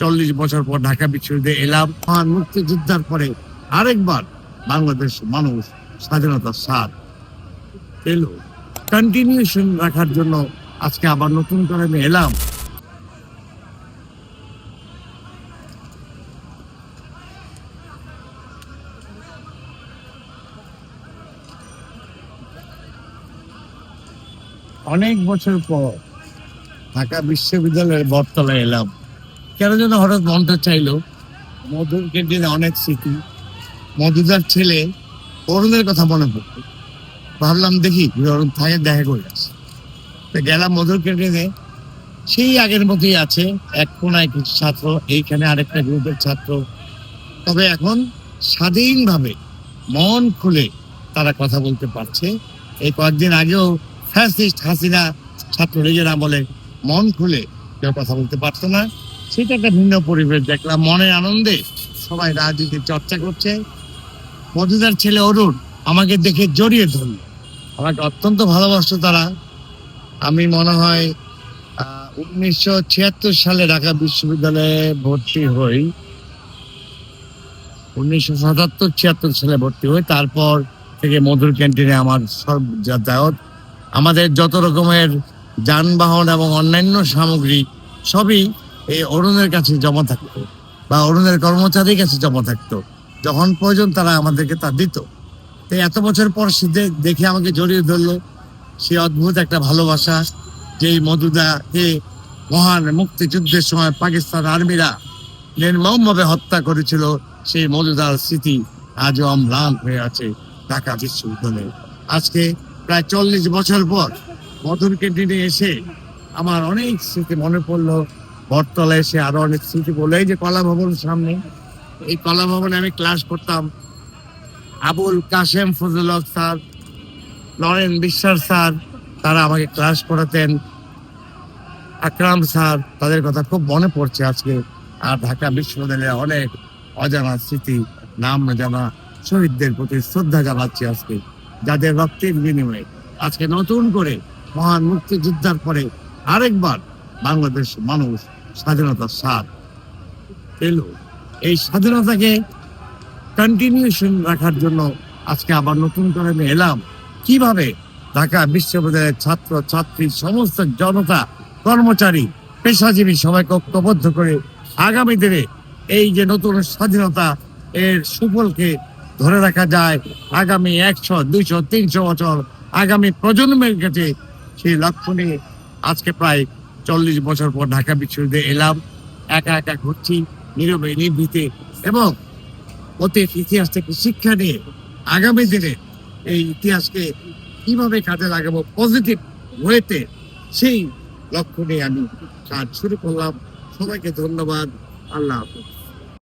চল্লিশ বছর পর ঢাকা বিশ্ববিদ্যালয়ে এলাম। মহান মুক্তিযোদ্ধার পরে আরেকবার বাংলাদেশ মানুষ স্বাধীনতার স্বাদ পেল। কন্টিনিউশন রাখার জন্য আজকে আবার নতুন করে আমি এলাম। অনেক বছর পর ঢাকা বিশ্ববিদ্যালয়ের বটতলায় এলাম। কেন যেন হঠাৎ মনটা চাইলো? মধুর ক্যান্টিনে অনেক স্মৃতি। মধুদার ছেলে অরুণের কথা মনে পড়তো। ভাবলাম দেখি অরুণ থাকে দেখা করে আসি। তো গেলাম মধুর ক্যান্টিনে সেই আগের মতোই আছে, এক কোনায় কিছু ছাত্র, এইখানে আরেকটা গ্রুপের ছাত্র। তবে এখন স্বাধীনভাবে মন খুলে তারা কথা বলতে পারছে। এই কয়েকদিন আগেও ফ্যাসিস্ট হাসিনা ছাত্রলীগের বলে মন খুলে কেউ কথা বলতে পারতো না। সেটা একটা ভিন্ন পরিবেশ দেখলাম মনের আনন্দে। সবাই রাজনীতির চর্চা করছে। মধুদার ছেলে অরুণ আমাকে দেখে জড়িয়ে ধরল। আমাকে অত্যন্ত ভালোবাসত তারা। আমি মনে হয় উনিশশো ছিয়াত্তর সালে ঢাকা বিশ্ববিদ্যালয়ে ভর্তি হই। উনিশশো সাতাত্তর ছিয়াত্তর সালে ভর্তি হই। তারপর থেকে মধুর ক্যান্টিনে আমার সব যাতায়াত। আমাদের যত রকমের যানবাহন এবং অন্যান্য সামগ্রী সবই এই অরুণের কাছে জমা থাকতো বা অরুণের কর্মচারীর কাছে জমা থাকতো। যখন প্রয়োজন তারা আমাদেরকে তা দিত। তো এত বছর পর সে দেখে আমাকে জড়িয়ে ধরলো। সে অদ্ভুত একটা ভালোবাসা যেই মধুদাকে মহান মুক্তিযুদ্ধের সময় পাকিস্তান আর্মিরা নির্মমভাবে হত্যা করেছিল। সেই মধুদার স্মৃতি আজও অম্লান হয়ে আছে ঢাকা বিশ্ববিদ্যালয়ে। আজকে প্রায় চল্লিশ বছর পর মধুর ক্যান্টিনে এসে আমার অনেক স্মৃতি মনে পড়ল। বটতলা এসে আরও অনেক স্মৃতি বলল এই যে কলা ভবন সামনে, এই কলা ভবনে আমি ক্লাস করতাম। আবুল কাশেম ফজল স্যার নরেন বিশ্বাস স্যার, তারা আমাকে ক্লাস করাতেন। আকরাম স্যার, তাদের কথা খুব মনে পড়ছে আজকে। আর ঢাকা বিশ্ববিদ্যালয়ে অনেক অজানা স্মৃতি, নাম জানা, শহীদদের প্রতি শ্রদ্ধা জানাচ্ছি আজকে, যাদের রক্তের বিনিময়ে। আজকে নতুন করে মহান মুক্তিযোদ্ধার পরে আরেকবার বাংলাদেশ মানুষ স্বাধীনতার স্বাদ। পেল এই স্বাধীনতাকে কন্টিনিউশন রাখার জন্য আজকে আবার নতুন করে আমি এলাম। কীভাবে? ঢাকা বিশ্ববিদ্যালয়ের ছাত্র, ছাত্রী, সমস্ত জনতা, কর্মচারী, পেশাজীবী সবাইকে ঐক্যবদ্ধ করে আগামী দিনে এই যে নতুন স্বাধীনতা, এর সুফলকে ধরে রাখা যায় আগামী একশো, দুইশো, তিনশো বছর আগামী প্রজন্মের কাছে সেই লক্ষ্য নিয়ে আজকে প্রায় চল্লিশ বছর পর ঢাকা বিশ্ববিদ্যালয়ে এলাম, একা একা ঘুরছি, নীরবে নিভৃতে এবং অতীত ইতিহাস থেকে শিক্ষা নিয়ে আগামী দিনে এই ইতিহাসকে কীভাবে কাজে লাগাবো পজিটিভ ওয়েতে সেই লক্ষ্য নিয়ে আমি কাজ শুরু করলাম। সবাইকে ধন্যবাদ। আল্লাহ হাফেজ।